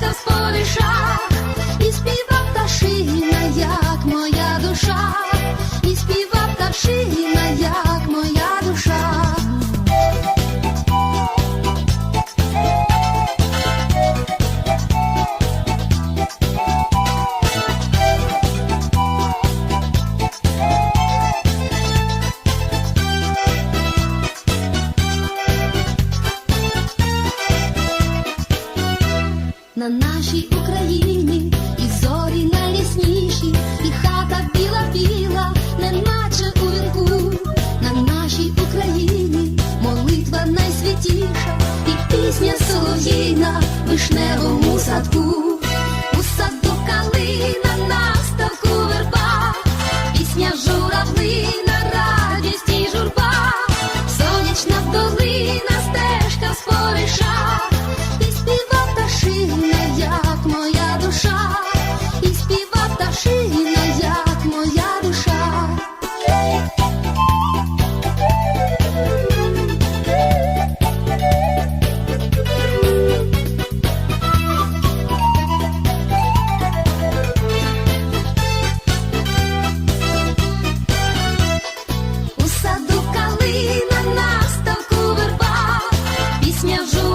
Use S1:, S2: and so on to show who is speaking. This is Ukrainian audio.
S1: та споріша, і співа пташина, як моя душа. на нашій Україні, і зорі найлісніші, і хата біла-біла, неначе у вінку, на нашій Україні молитва найсвітіша, і пісня солов'їна вишневому садку, у саду калина на ставку верба, пісня журавлина. песня жу.